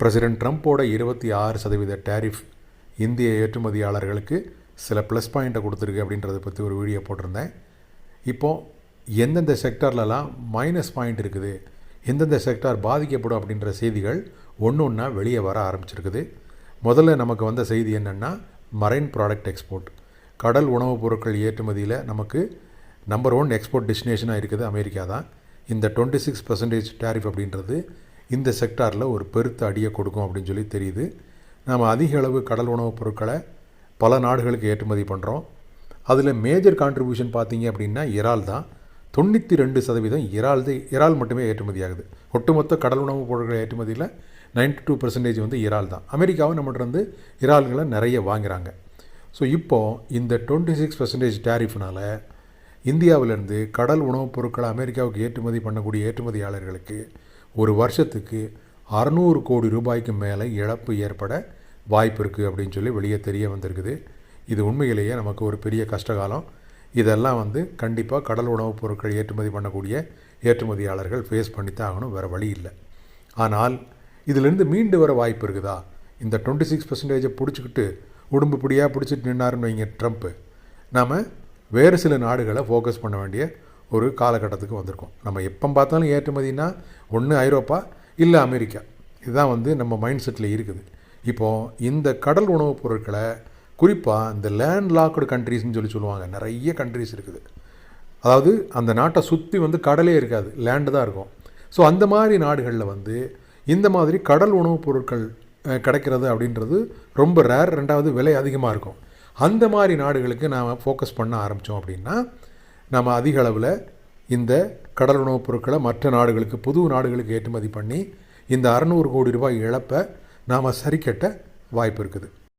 President ட்ரம்ப்போட இருபத்தி ஆறு சதவீத டேரிஃப் இந்திய ஏற்றுமதியாளர்களுக்கு சில ப்ளஸ் பாயிண்ட்டை கொடுத்துருக்கு அப்படின்றத பற்றி ஒரு வீடியோ போட்டிருந்தேன். இப்போது எந்தெந்த செக்டார்லலாம் மைனஸ் பாயிண்ட் இருக்குது எந்தெந்த செக்டார் பாதிக்கப்படும் அப்படின்ற செய்திகள் ஒன்று ஒன்றா வெளியே வர ஆரம்பிச்சிருக்குது. முதல்ல நமக்கு வந்த செய்தி என்னென்னா மரைன் ப்ராடக்ட் எக்ஸ்போர்ட். கடல் உணவுப் பொருட்கள் ஏற்றுமதியில் நமக்கு நம்பர் ஒன் எக்ஸ்போர்ட் டெஸ்டினேஷனாக இருக்குது அமெரிக்கா தான். இந்த டுவெண்ட்டி சிக்ஸ் பர்சன்டேஜ் டேரிஃப் அப்படின்றது இந்த செக்டாரில் ஒரு பெருத்த அடியை கொடுக்கும் அப்படின்னு சொல்லி தெரியுது. நாம் அதிக அளவு கடல் உணவுப் பொருட்களை பல நாடுகளுக்கு ஏற்றுமதி பண்ணுறோம் அதில் மேஜர் கான்ட்ரிபியூஷன் பார்த்தீங்க அப்படின்னா இறால் தான். தொண்ணூற்றி ரெண்டு சதவீதம் இறால் இறால் மட்டுமே ஏற்றுமதி ஆகுது. ஒட்டுமொத்த கடல் உணவுப் பொருட்கள் ஏற்றுமதியில் 92% டூ பர்சன்டேஜ் வந்து இறால் தான். அமெரிக்காவும் நம்மகிட்டருந்து இறால்களை நிறைய வாங்குகிறாங்க ஸோ இப்போது இந்த டுவெண்ட்டி சிக்ஸ் பர்சன்டேஜ் டேரிஃப்னால் இந்தியாவிலேருந்து கடல் உணவுப் பொருட்களை அமெரிக்காவுக்கு ஏற்றுமதி பண்ணக்கூடிய ஏற்றுமதியாளர்களுக்கு ஒரு வருஷத்துக்கு அறநூறு கோடி ரூபாய்க்கு மேலே இழப்பு ஏற்பட வாய்ப்பு இருக்குது அப்படின்னு சொல்லி வெளியே தெரிய வந்திருக்குது. இது உண்மையிலேயே நமக்கு ஒரு பெரிய கஷ்டகாலம். இதெல்லாம் வந்து கண்டிப்பாக கடல் உணவுப் பொருட்கள் ஏற்றுமதி பண்ணக்கூடிய ஏற்றுமதியாளர்கள் ஃபேஸ் பண்ணித்தான் ஆகணும் வேறு வழி இல்லை. ஆனால் இதிலிருந்து மீண்டு வர வாய்ப்பு இருக்குதா? இந்த டுவெண்ட்டி சிக்ஸ் பர்சன்டேஜை பிடிச்சிக்கிட்டு உடம்பு பிடியாக பிடிச்சிட்டு நின்னாருன்னு வைங்க ட்ரம்ப்பு நாம் வேறு சில நாடுகளை ஃபோக்கஸ் பண்ண வேண்டிய ஒரு காலகட்டத்துக்கு வந்திருக்கோம். நம்ம எப்போ பார்த்தாலும் ஏற்றுமதினா ஒன்று ஐரோப்பா இல்லை அமெரிக்கா. இதுதான் வந்து நம்ம மைண்ட் செட்டில் இருக்குது. இப்போது இந்த கடல் உணவுப் பொருட்களை குறிப்பாக இந்த லேண்ட் லாக்டு கண்ட்ரீஸ்னு சொல்லி சொல்லுவாங்க. நிறைய கண்ட்ரீஸ் இருக்குது. அதாவது அந்த நாட்டை சுற்றி வந்து கடலே இருக்காது. லேண்டு தான் இருக்கும். ஸோ அந்த மாதிரி நாடுகளில் வந்து இந்த மாதிரி கடல் உணவுப் பொருட்கள் கிடைக்கிறது அப்படின்றது ரொம்ப ரேர் ரெண்டாவது விலை அதிகமாக இருக்கும். அந்த மாதிரி நாடுகளுக்கு நாம் ஃபோக்கஸ் பண்ண ஆரம்பித்தோம் அப்படின்னா நம்ம அதிக அளவில் இந்த கடல் உணவுப் பொருட்களை மற்ற நாடுகளுக்கு புது நாடுகளுக்கு ஏற்றுமதி பண்ணி இந்த அறநூறு கோடி ரூபாய் இழப்பை நாம் சரிக்கட்ட வாய்ப்பு இருக்குது.